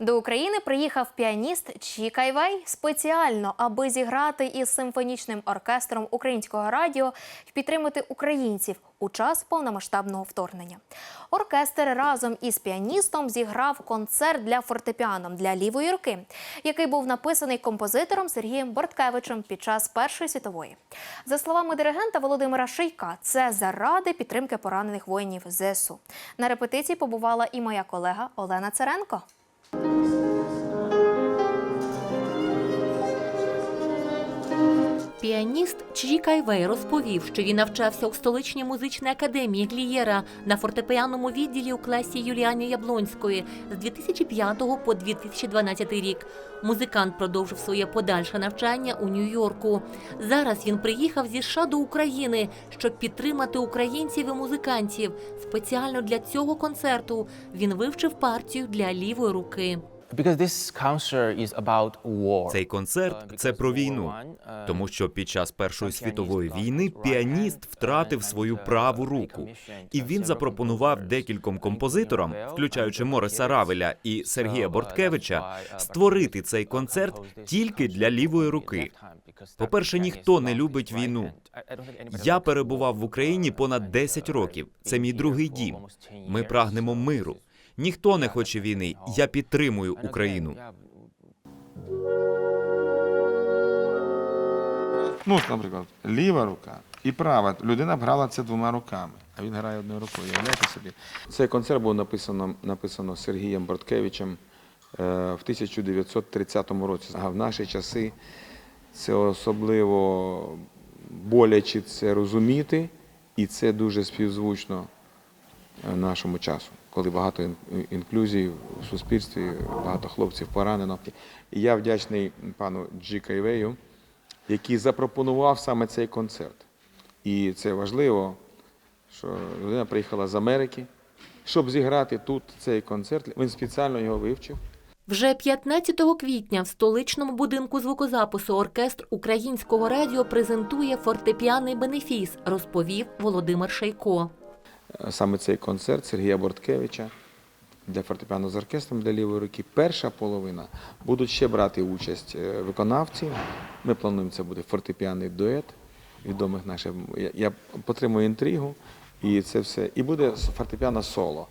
До України приїхав піаніст Чі Кайвей спеціально, аби зіграти із симфонічним оркестром українського радіо і підтримати українців у час повномасштабного вторгнення. Оркестр разом із піаністом зіграв концерт для фортепіано для лівої руки, який був написаний композитором Сергієм Борткевичем під час Першої світової. За словами диригента Володимира Шийка, це заради підтримки поранених воїнів ЗСУ. На репетиції побувала і моя колега Олена Царенко. Thank you. Піаніст Чжі Кайвей розповів, що він навчався у столичній музичній академії Глієра на фортепіанному відділі у класі Юліані Яблонської з 2005 по 2012 рік. Музикант продовжив своє подальше навчання у Нью-Йорку. Зараз він приїхав зі США до України, щоб підтримати українців і музикантів. Спеціально для цього концерту він вивчив партію для лівої руки. Цей концерт це про війну, тому що під час Першої світової війни піаніст втратив свою праву руку, і він запропонував декільком композиторам, включаючи Мориса Равеля і Сергія Борткевича, створити цей концерт тільки для лівої руки. По-перше, ніхто не любить війну. Я перебував в Україні понад 10 років. Це мій другий дім. Ми прагнемо миру. Ніхто не хоче війни. Я підтримую Україну. Ну, наприклад, ліва рука і права. Людина б грала це двома руками, а він грає одною рукою. Уявляєте собі. Цей концерт був написано, написано Сергієм Борткевичем е, в 1930 році. А в наші часи це особливо боляче це розуміти, і це дуже співзвучно е, нашому часу, коли багато ін- інклюзій в суспільстві, багато хлопців поранено. І я вдячний пану Джі Кайвею, який запропонував саме цей концерт. І це важливо, що людина приїхала з Америки, щоб зіграти тут цей концерт. Він спеціально його вивчив. Вже 15 квітня в столичному будинку звукозапису оркестр українського радіо презентує фортепіаний бенефіс, розповів Володимир Шейко. Саме цей концерт Сергія Борткевича для фортепіано з оркестром для лівої руки. Перша половина будуть ще брати участь е, виконавці. Ми плануємо, це буде фортепіаний дует відомих наших. Я потримую інтригу, і це все. І буде фортепіано соло.